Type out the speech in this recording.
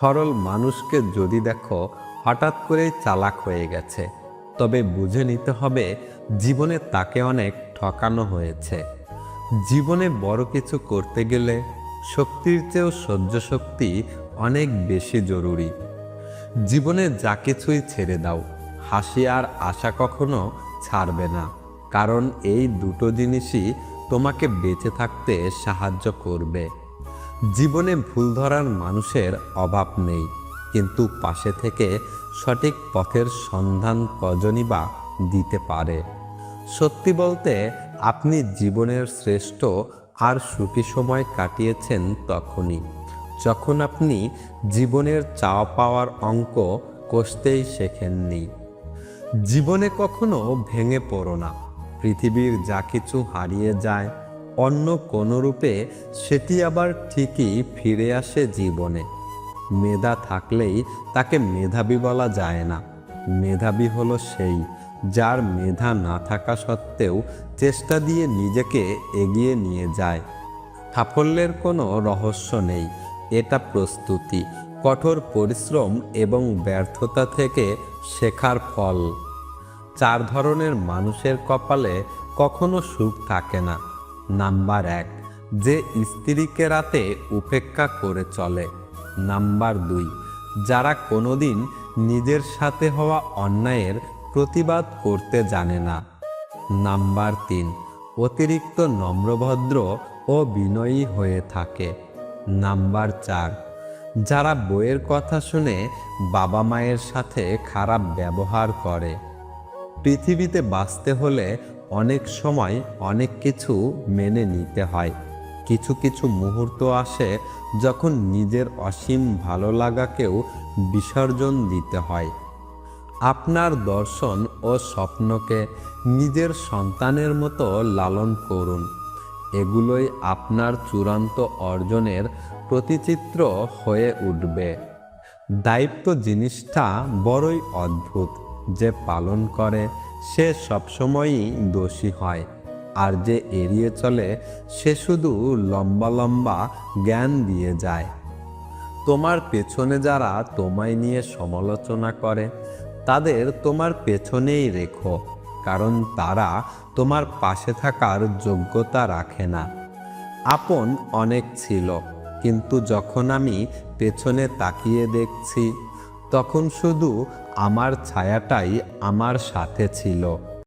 সরল মানুষকে যদি দেখো, হঠাৎ করেই চালাক হয়ে গেছে। তবে বুঝে নিতে হবে, জীবনে তাকে অনেক ঠকানো হয়েছে। জীবনে বড় কিছু করতে গেলে শক্তির চেয়েও সহ্য শক্তি অনেক বেশি জরুরি। জীবনে যা কিছুই ছেড়ে দাও, হাসি আর আশা কখনো ছাড়বে না। কারণ এই দুটো জিনিসই তোমাকে বেঁচে থাকতে সাহায্য করবে। জীবনে ভুল ধরার মানুষের অভাব নেই, কিন্তু পাশে থেকে সঠিক পথের সন্ধান কজনই বা দিতে পারে। সত্যি বলতে, আপনি জীবনের শ্রেষ্ঠ আর সুখী সময় কাটিয়েছেন তখনই। যখন আপনি জীবনের চাওয়া পাওয়ার অঙ্ক কষতেই শেখেননি। জীবনে কখনো ভেঙে পড়ো না। পৃথিবীর যা কিছু হারিয়ে যায় অন্য কোনো রূপে, সেটি আবার ঠিকই ফিরে আসে জীবনে। মেধা থাকলেই তাকে মেধাবী বলা যায় না। মেধাবী হলো সেই, যার মেধা না থাকা সত্ত্বেও চেষ্টা দিয়ে নিজেকে এগিয়ে নিয়ে যায়। সাফল্যের কোনো রহস্য নেই, এটা প্রস্তুতি, কঠোর পরিশ্রম এবং ব্যর্থতা থেকে শেখার ফল। চার ধরনের মানুষের কপালে কখনো সুখ থাকে না। নাম্বার এক, যে স্ত্রীকে রাতে উপেক্ষা করে চলে। নাম্বার দুই, যারা কোনোদিন নিজের সাথে হওয়া অন্যায়ের প্রতিবাদ করতে জানে না। নাম্বার তিন, অতিরিক্ত নম্রভদ্র ও বিনয়ী হয়ে থাকে। নাম্বার চার, যারা বইয়ের কথা শুনে বাবা মায়ের সাথে খারাপ ব্যবহার করে। পৃথিবীতে বাঁচতে হলে অনেক সময় অনেক কিছু মেনে নিতে হয়। কিছু কিছু মুহূর্ত আসে যখন নিজের অসীম ভালো লাগাকেও বিসর্জন দিতে হয়। আপনার দর্শন ও স্বপ্নকে নিজের সন্তানের মতো লালন করুন। এগুলোই আপনার চূড়ান্ত অর্জনের প্রতিচিত্র হয়ে উঠবে। দায়িত্ব জিনিসটা বড়ই অদ্ভুত। যে পালন করে, সে সবসময়ই দোষী হয়। আর যে এড়িয়ে চলে, সে শুধু লম্বা লম্বা জ্ঞান দিয়ে যায়। তোমার পেছনে যারা তোমায় নিয়ে সমালোচনা করে, তাদের তোমার পেছনেই রেখো, কারণ তারা তোমার পাশে থাকার যোগ্যতা রাখে না। আপন অনেক ছিল, কিন্তু যখন আমি পেছনে তাকিয়ে দেখছি তখন শুধু আমার ছায়াটাই আমার সাথে ছিল।